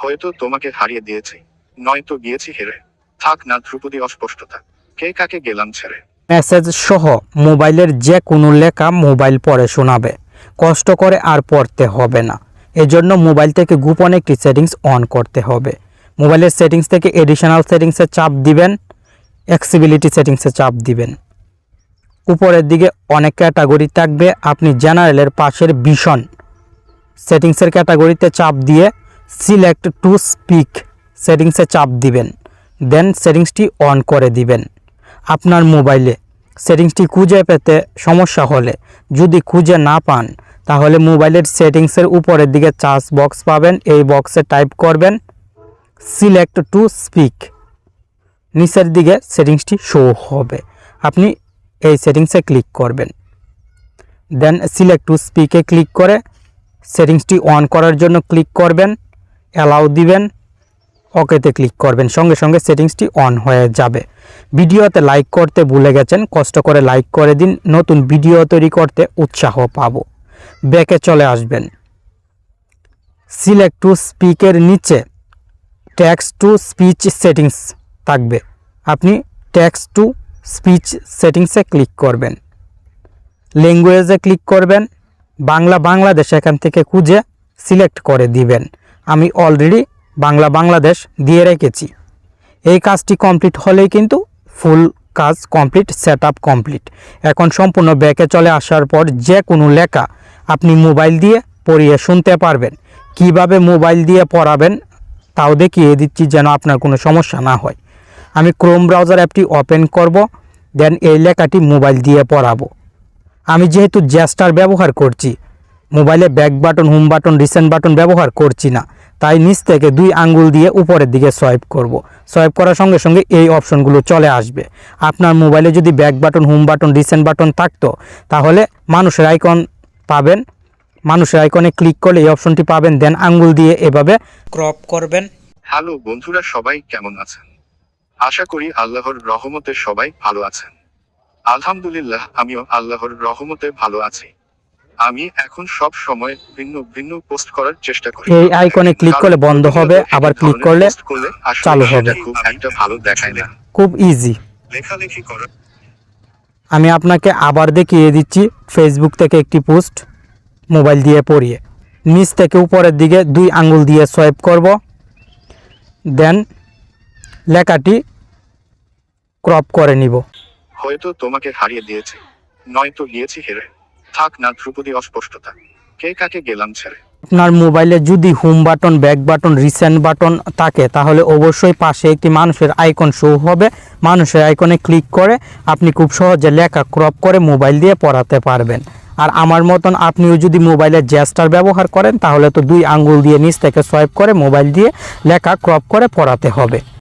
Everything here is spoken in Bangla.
হয়তো তোমাকে হারিয়ে দিয়েছি। নয়তো গিয়েছি হেরে। থাক না, ধ্রুপদী, অস্পষ্টতা। কে কাকে গেলাম ছেড়ে? মেসেজ সহ মোবাইলের যে কোনো লেখা মোবাইল পড়ে শোনাবে। কষ্ট করে আর পড়তে হবে না। এজন্য মোবাইল থেকে গোপন একটি সেটিংস অন করতে হবে। মোবাইলের সেটিংস থেকে এডিশনাল সেটিংসে চাপ দিবেন। অ্যাক্সিবিলিটি সেটিংসে চাপ দিবেন। উপরের দিকে অনেক ক্যাটাগরি থাকবে। আপনি জেনারেলের পাশের ভীষণ সেটিংসের ক্যাটাগরিতে চাপ দিয়ে সিলেক্ট টু স্পিক সেটিংসে চাপ দিবেন দেন সেটিংসটি অন করে দিবেন। আপনার মোবাইলে সেটিংসটি খুঁজে পেতে সমস্যা হলে, যদি খুঁজে না পান, তাহলে মোবাইলের সেটিংসের উপরের দিকে চার্জ বক্স পাবেন, এই বক্সে টাইপ করবেন সিলেক্ট টু স্পিক নিচের দিকে সেটিংসটি শো হবে। আপনি এই সেটিংসে ক্লিক করবেন। দেন সিলেক্ট টু স্পিকে ক্লিক করে সেটিংসটি অন করার জন্য ক্লিক করবেন। অ্যালাউ দিবেন। ওকেতে ক্লিক করবেন। সঙ্গে সঙ্গে সেটিংসটি অন হয়ে যাবে। ভিডিওতে লাইক করতে ভুলে গেছেন, কষ্ট করে লাইক করে দিন। নতুন ভিডিও তৈরি করতে উৎসাহ পাব। ব্যাকে চলে আসবেন। সিলেক্ট টু স্পিকের নিচে ট্যাক্স টু স্পিচ সেটিংস থাকবে। আপনি ট্যাক্স টু স্পিচ সেটিংসে ক্লিক করবেন। ল্যাঙ্গুয়েজে ক্লিক করবেন। বাংলা বাংলাদেশ এখান থেকে খুঁজে সিলেক্ট করে দিবেন। আমি অলরেডি বাংলা বাংলাদেশ দিয়ে রেখেছি। এই কাজটি কমপ্লিট হলেই কিন্তু ফুল কাজ কমপ্লিট সেট কমপ্লিট এখন সম্পূর্ণ ব্যাকে চলে আসার পর যে কোনো লেখা আপনি মোবাইল দিয়ে পড়িয়ে শুনতে পারবেন। কীভাবে মোবাইল দিয়ে পড়াবেন তাও দেখিয়ে দিচ্ছি যেন আপনার কোনো সমস্যা না হয়। আমি ক্রোম ব্রাউজার অ্যাপটি ওপেন করব দেন এই লেখাটি মোবাইল দিয়ে পড়াবো। আমি যেহেতু জ্যাস্টার ব্যবহার করছি মোবাইলে back button home button recent button ব্যবহার করছি না। তাই নিচ থেকে দুই আঙ্গুল দিয়ে উপরের দিকে সোয়াইপ করব। সোয়াইপ করার সঙ্গে সঙ্গে এই অপশনগুলো চলে আসবে। আপনার মোবাইলে যদি back button, home button, recent button থাকতো, তাহলে মানুষের আইকন পাবেন। মানুষের আইকনে ক্লিক করলে এই অপশনটি পাবেন, দেন আঙ্গুল দিয়ে এভাবে ক্রপ করবেন। হ্যালো বন্ধুরা, সবাই কেমন আছেন? আশা করি আল্লাহর রহমতে সবাই ভালো আছেন। আলহামদুলিল্লাহ, আমিও আল্লাহর রহমতে ভালো আছি। আমি এখন সব সময় ভিন্ন ভিন্ন পোস্ট করার চেষ্টা করি। এই আইকনে ক্লিক করলে বন্ধ হবে আবার ক্লিক করলে চালু হবে। খুব একটা ভালো দেখায় না। খুব ইজি লেখালেখি করার আমি আপনাকে আবার দেখিয়ে দিচ্ছি ফেসবুক থেকে একটি পোস্ট মোবাইল দিয়ে পড়িয়ে। নিচ থেকে উপরের দিকে দুই আঙ্গুল দিয়ে সোয়াইপ করব। দেন লেখাটি ক্রপ করে নিব। হয়তো তোমাকে হারিয়ে দিয়েছি। নয়তো গিয়েছি হেরে। থাক না, ধ্রুপদী অস্পষ্টতা। কে কাকে গেলাম ছেড়ে? আপনার মোবাইলে যদি home button, back button, recent button থাকে, তাহলে অবশ্যই পাশে একটি মানুষের আইকন শো হবে। মানুষের আইকনে ক্লিক করে আপনি খুব সহজে লেখা ক্রপ করে মোবাইল দিয়ে পড়াতে পারবেন। আর আমার মতন আপনিও যদি মোবাইলে জ্যাস্টার ব্যবহার করেন, তাহলে তো দুই আঙ্গুল দিয়ে নিচ থেকে সোয়াইপ করে মোবাইল দিয়ে লেখা ক্রপ করে পড়াতে হবে।